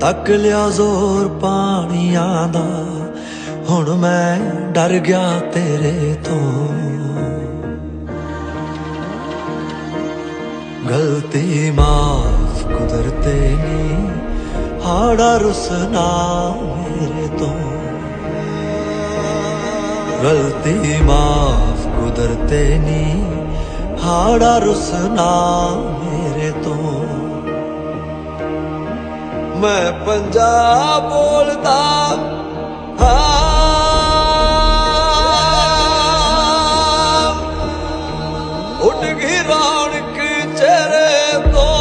ਤੱਕ ਲਿਆ ਜ਼ੋਰ ਪਾਣੀਆਂ ਦਾ। ਹੁਣ ਮੈਂ ਡਰ ਗਿਆ ਤੇਰੇ ਤੋਂ। ਗਲਤੀ ਮਾਫ ਕੁਦਰਤੇ ਨੀ, ਹਾੜਾ ਰੁਸਨਾ ਮੇਰੇ ਤੋਂ। ਗਲਤੀ ਮਾਫ ਕੁਦਰਤੇ ਨੀ, ਹਾੜਾ ਰੁਸਨਾ ਮੇਰੇ ਮੈਂ ਪੰਜਾਬ ਬੋਲਦਾ ਹਾਂ। ਉੱਡ ਗਈ ਰੌਣਕ ਚਿਹਰੇ ਤੋਂ।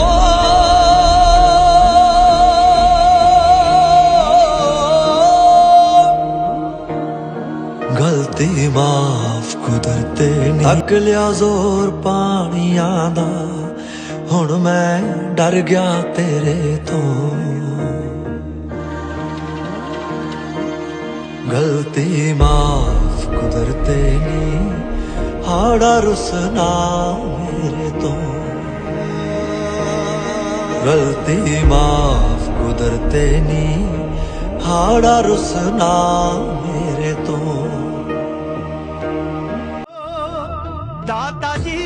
ਗਲਤੀ ਮਾਫ ਕੁਦਰਤੇ ਨੀ। ਤੱਕ ਲਿਆ ਜ਼ੋਰ ਪਾਣੀਆਂ ਦਾ। ਹੁਣ ਮੈਂ ਡਰ ਗਿਆ ਤੇਰੇ ਤੋਂ। ਗਲਤੀ ਮਾਫ ਕੁਦਰਤੇ ਨੀ, ਹਾੜਾ ਰੁਸਨਾ ਮੇਰੇ ਤੋਂ। ਗਲਤੀ ਮਾਫ ਕੁਦਰਤੇ ਨੀ, ਹਾੜਾ ਰੁਸਨਾ ਮੇਰੇ ਤੋਂ। ਦਾਦਾ ਜੀ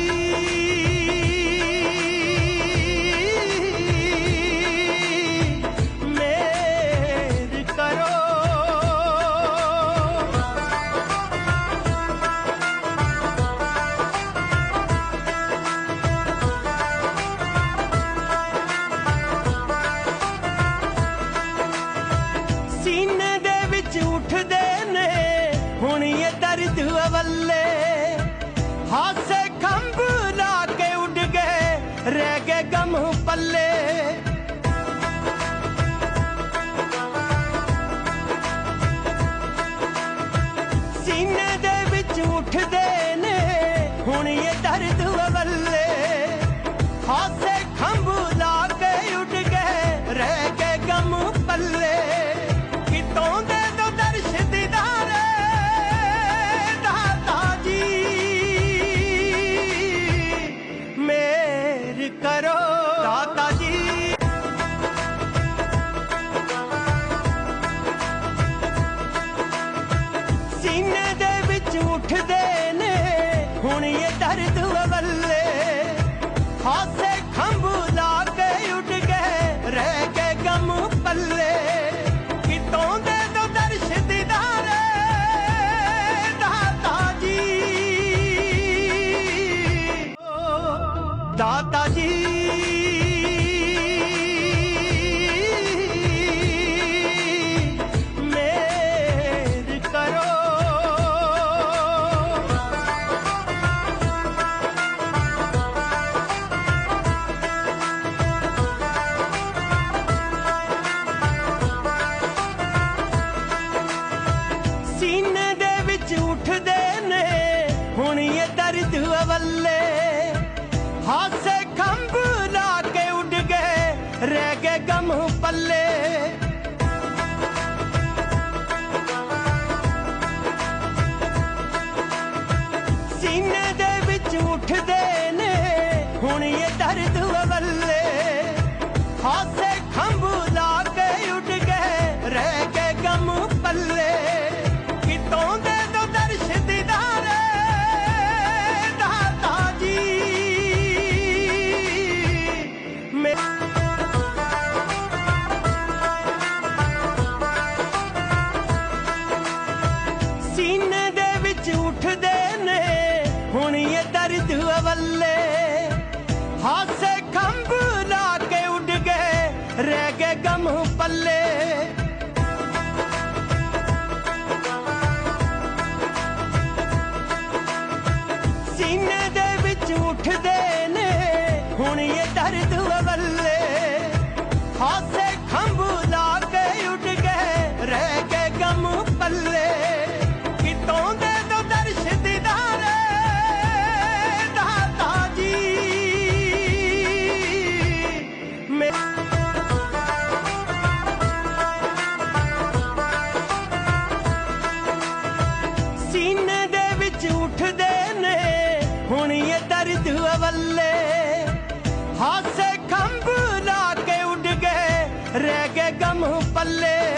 ਹਾਸੇ ਖੰਭ ਲਾ ਕੇ ਉੱਡ ਗਏ, ਰਹਿ ਗਏ ਗਮ ਪੱਲੇ। ਕਿਤੋਂ ਦੇ ਦੋ ਦਰਸ਼ ਦਿਦਾਰੇ ਦਾਤਾ ਜੀ? ਮੇਰ ਕਰੋ ਦਾਤਾ ਜੀ। ਸੀਨੇ ਦੇ ਵਿੱਚ ਉੱਠਦੇ ਨੇ, ਹੁਣ ਇਹ ਦਰਦ ਦਾਤਾ ਰਹਿ ਗਏ ਗਮ ਪੱਲੇ। ਸੀਨੇ ਦੇ ਵਿੱਚ ਉੱਠਦੇ ਹਾਸੇ ਖੰਭ ਲਾ ਕੇ ਉੱਡ ਗਏ ਰਹਿ ਗਏ ਗਮ ਪੱਲੇ। ਸੀਨੇ ਦੇ ਵਿੱਚ ਉੱਠਦੇ ਦਰਦ ਅਵੱਲੇ ਹਾਸੇ ਖੰਭ ਲਾ ਕੇ ਉੱਡ ਗਏ ਰਹਿ ਗਏ ਗਮ ਪੱਲੇ।